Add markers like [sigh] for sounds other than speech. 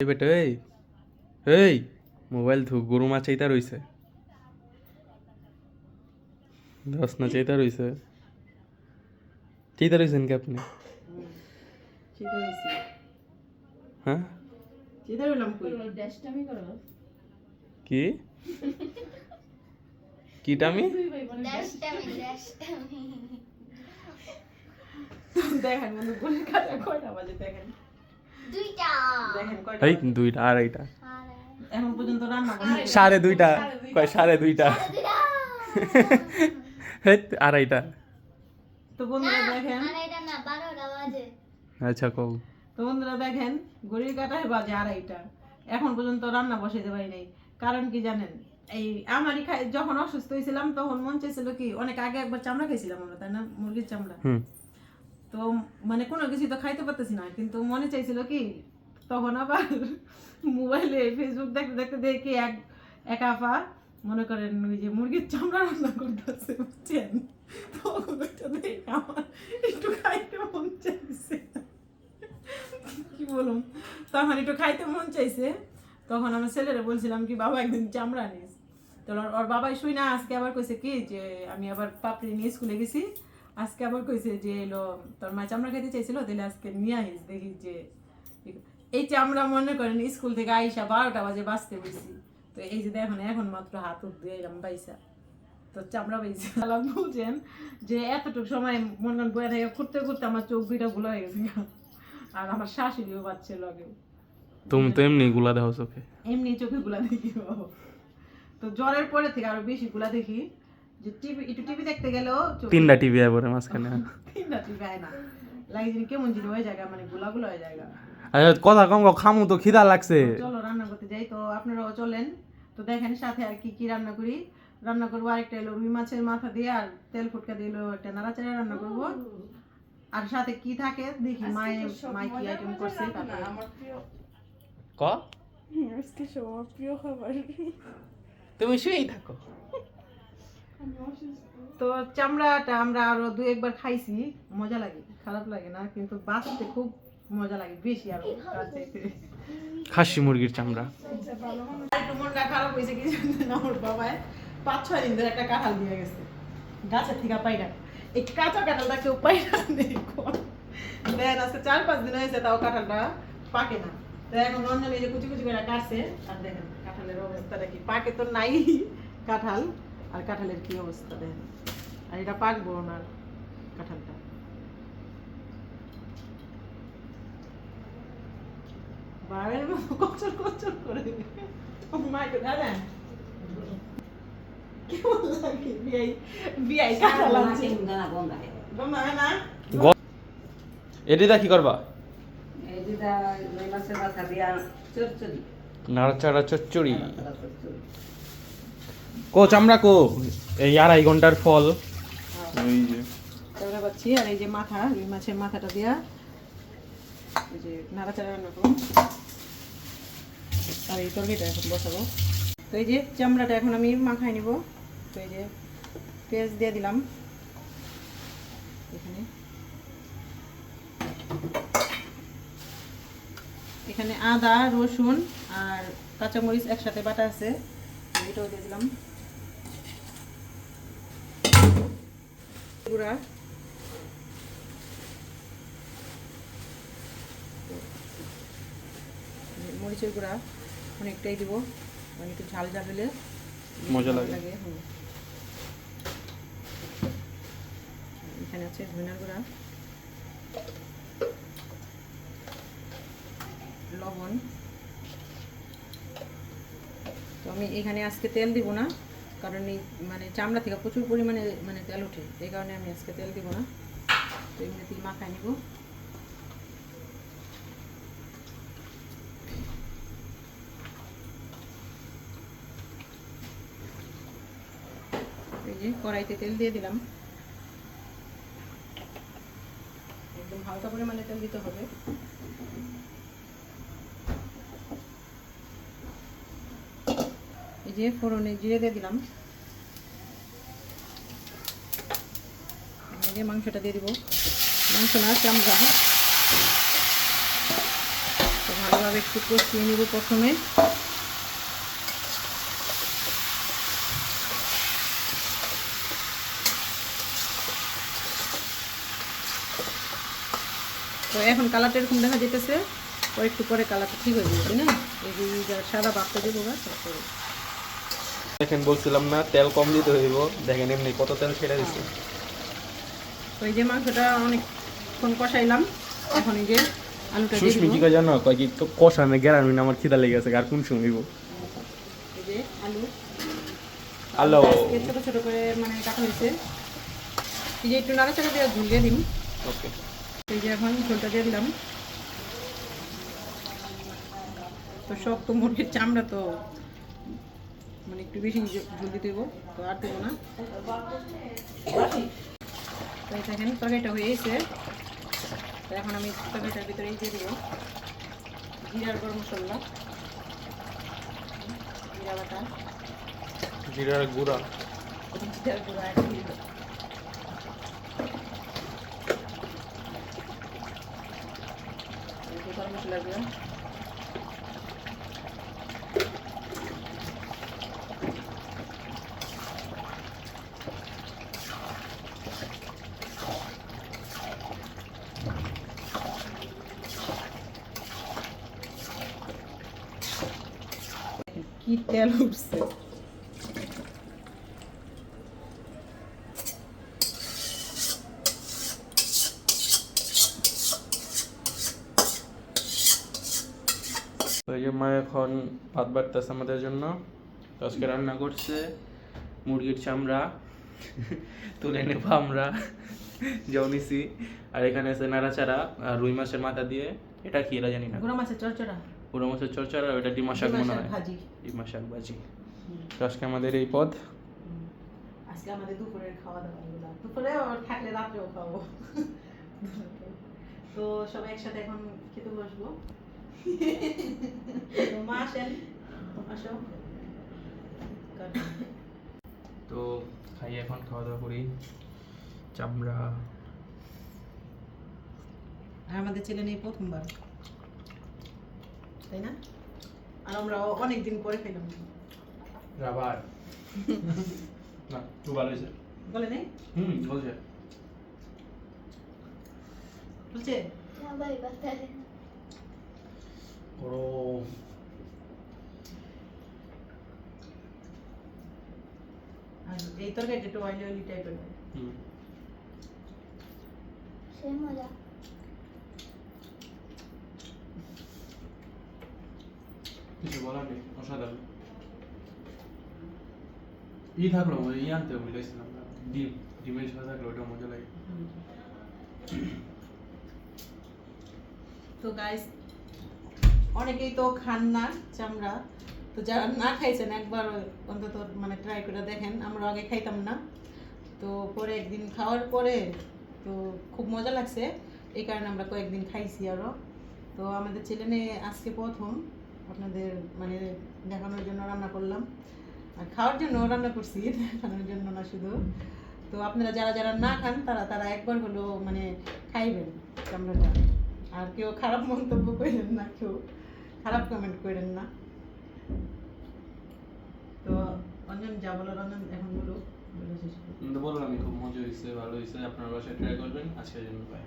এই বেটা এই এই মোবাইল থু গরু মা চাইতা রইছে দশ না চাইতা রইছে চাইতা রইছেন কি আপনি? হ্যাঁ কি? ড্যাশটামি ড্যাশটামি দেখেন বন্ধু গুলি কাটা কয়টা বাজে দেখেন। এই দুইটা আড়াইটা এখন পর্যন্ত রান্না সাড়ে দুইটা। কয় সাড়ে দুইটা। আড়াইটা [laughs] তো বন্ধুরা দেখেন। আচ্ছা কও। তো বন্ধুরা দেখেন ঘড়ির কাটায় বাজে আড়াইটা এখন পর্যন্ত রান্না বসাইতে পারি নাই। কারণ কি জানেন? এই আমারই খাই যখন অসুস্থ হয়েছিলাম তখন মন চাইছিল কি অনেক আগে একবার চামড়া খাইছিলাম আমরা তাই না? মুরগির চামড়া। তো মানে কোনো কিছু তো খাইতে পারতেছি না, কিন্তু মনে চাইছিল কি তখন আবার মোবাইলে ফেসবুক দেখতে দেখতে দেখি এক এক আপা মনে করেন ওই যে মুরগির চামড়া রান্না করতেছে, বুঝছেন? তখন ওইটা দেখে আমার একটু খাইতে মন চাইছে। কি বলুন তখন একটু খাইতে মন চাইছে। তখন আমার ছেলেরা বলছিলাম কি, বাবা একদিন চামড়া নিস। তো ওর বাবাই শুই না আজকে আবার কইছে কি যে, আমি আবার পাপড়ি নিয়ে স্কুলে গেছি। আজকে আবার কইছে যে এলো তোর মা চামড়া খেতে চাইছিল তাহলে আজকে নিয়ে আহিস দেখি যে এই চামড়া মনে করেন স্কুল থেকে আইসা বারোটা বাজে বাঁচতে বসি তো এই যে দেখুন এখন মাত্র হাত উঠ দিয়ে এলাম পাইসা তো চামড়া পাইছি আলাম বুঝছেন যে এতটুকু সময় মনে করেন বয়ে থেকে ঘুরতে ঘুরতে আমার চোখ দুইটা ভুলো হয়ে গেছে আর আমার শাশুড়িও বাচ্চা লগে। তুমি তো এমনি গুলা দেও চোখে। এমনি চোখে গুলা দেখি। তো জ্বরের পরে থেকে আরও বেশি গুলা দেখি। যে টিভি একটু টিভি দেখতে গেলেও তিনটা টিভি আবার মাঝখানে। [laughs] তিনটা টিভি আয় না। লাগে কেমন হয়ে জায়গা মানে গোলা গোলা হয়ে জায়গা আচ্ছা কথা কম খামু তো খিদা লাগছে। চলো রান্না করতে যাই তো আপনারাও চলেন। তো দেখেন সাথে আর কি কি রান্না করি। রান্না করব আরেকটা এলো রুই মাছের মাথা দিয়ে আর তেল ফুটকা দিয়ে এলো একটা নাড়াচাড়া রান্না করব। আর সাথে কি থাকে দেখি মায়ে মায়ে কি আইটেম করছে তারপরে ক? আজকে সবার প্রিয় খাবার। তুমি শুয়েই থাকো। [laughs] তো চামড়াটা আমরা আরও দু একবার খাইছি মজা লাগে খারাপ লাগে না কিন্তু বাঁচতে খুব মজা লাগে বেশি আরও খাসি মুরগির চামড়া। একটু মনটা খারাপ হয়েছে কি আমার বাবায়। পাঁচ ছয় দিন ধরে একটা কাঁঠাল দিয়ে গেছে। গাছের থেকে পাইরা এই কাঁচা কাঁঠালটা কেউ পাইরা আজকে চার পাঁচ দিন হয়েছে তাও কাঁঠালটা পাকে না। তো এখন রঞ্জন এই যে কুচি কুচি করে কাটছে আর দেখেন কাঁঠালের অবস্থাটা কি পাকে তো নাই কাঁঠাল। আর কাঁঠালের কি অবস্থা দেখেন? আর এটা পাকবো না কাঁঠালটা? বাবের মতো কচর কচর করে। মাইকে দাদা। কেমন লাগে বিয়াই বিয়াই কাঁঠাল আনছে? গন্ধ হয় না? এডিদা কি করবা? নাড়াচাড়া চচ্চড়ি। কো চামড়া কো এই আড়াই ঘণ্টার ফল। ওই যে। চামড়া পাচ্ছি আর এই যে মাথা রুই মাছের মাথাটা দিয়া। এই যে নাড়াচাড়া রান্না করব আর এই তরকারিটা এখন বসাবো। তো এই যে চামড়াটা এখন আমি মাখাই নিব। তো এই যে পেঁয়াজ দিয়ে দিলাম। এখানে। এখানে আদা রসুন আর কাঁচামরিচ একসাথে বাটা আছে। এটাও দিয়ে দিলাম গুঁড়া। মরিচের গুঁড়া অনেকটাই দিব। মানে একটু ঝাল ঝাল হলে মজা লাগে। এখানে আছে ধনিয়ার গুঁড়া। লবণ। আমি এখানে আজকে তেল দিব না, কারণ এই মানে চামড়া থেকে প্রচুর পরিমাণে মানে তেল ওঠে, এই কারণে আমি আজকে তেল দিব না। তো এমনিতেই মাখায় নিব। যে কড়াইতে তেল দিয়ে দিলাম। একদম হালকা পরিমাণে তেল দিতে হবে। যে ফোড়নে জিরে দিয়ে দিলাম। এই যে মাংসটা দিয়ে দিব। মাংস না চামড়া তো ভালোভাবে একটু কষিয়ে নিব প্রথমে। তো এখন কালারটা এরকম দেখা যেতেছে পরে একটু পরে কালারটা ঠিক হয়ে যাবে না? এই যে সাদা বাক্তা দেবো গা তারপরে দেখেন বলছিলাম না তেল কম দিতে হইব। দেখেন এমনি কত তেল ছেড়ে দিছে। তো এই যে মাংসটা অনেকক্ষণ কষাইলাম। এখন এই যে আলুটা দিয়ে সুস্মি কি জানো? কয় কি তো কষানে গেরান হইনা আমার খিদা লেগে গেছে আর কোন সময় হইব? এই যে আলু। আলু। ছোট ছোট করে মানে কাটা হয়েছে। এই যে একটু নাড়াচাড়া দিয়ে ঝুল দিয়ে দিন। ওকে। এই যে এখন ঝোলটা দিয়ে দিলাম। তো শক্ত মুরগির চামড়া তো মানে একটু বেশি দিতে দেবো তো আর দেবো না। তো এই দেখেন তরকারিটা হয়ে গেছে। তো এখন আমি তরকারিটার ভিতরে দিয়ে দেবো। জিরার গরম মশলা। জিরা বাটা। জিরার গুঁড়া। জিরার গুঁড়া দিয়ে গরম মশলার গুঁড়া কি তেল উঠছে যে মা এখন ভাত বাড়তেছে আমাদের জন্য। আজকে রান্না করছে মুরগির চামড়া তুলে নেব আমরা জৌনিসি আর এখানে আছে নাড়াচাড়া আর রুই মাছের মাথা দিয়ে। এটা কি এরা জানি না। গুঁড়া মাছের চরচড়া পুরো মাছের আর ওটা ডিমা শাক মনে হয়। ডিমা শাক ভাজি। তো আজকে আমাদের এই পদ। আজকে আমাদের দুপুরের খাওয়া দাওয়া দুপুরে আর থাকলে রাত্রেও খাব। [laughs] তো সবাই একসাথে এখন খেতে বসবো। মা আসেন আসো। তো খাই এখন খাওয়া দাওয়া করি। চামড়া। আর আমাদের ছেলে নেই প্রথমবার। তাই না? আর আমরা অনেক দিন পরে খেলাম রাবার। [laughs] না খুব ভালো হয়েছে। বলে নেই? হুম বলছে। বলছে? গরম আর এই তরকারিটা একটু অয়েলি অয়েলি টাইপের হুম। সে মজা। কিছু বলার নেই অসাধারণ ই থাকল ই আনতে ডিম ডিমের থাকল ওটা মজা লাগে তো গাইস অনেকেই তো খান না চামড়া তো যারা না খাইছেন, একবার অন্তত মানে ট্রাই করে দেখেন, আমরা আগে খাইতাম না। তো পরে একদিন খাওয়ার পরে, তো খুব মজা লাগছে, এই কারণে আমরা কয়েকদিন খাইছি আরও তো আমাদের ছেলে মেয়ে আজকে প্রথম আপনাদের মানে দেখানোর জন্য রান্না করলাম। আর খাওয়ার জন্য রান্না করছি দেখানোর জন্য না শুধু। তো আপনারা যারা যারা না খান তারা তারা একবার হলো মানে খাইবেন চামড়াটা। আর কেউ খারাপ মন্তব্য করেন না কেউ খারাপ কমেন্ট করেন না। তো অঞ্জন যা বলার অঞ্জন এখন বলো। বলে। বললাম খুব মজা হয়েছে ভালো হয়েছে আপনার বাসায় ট্রাই করবেন আজকের জন্য বাই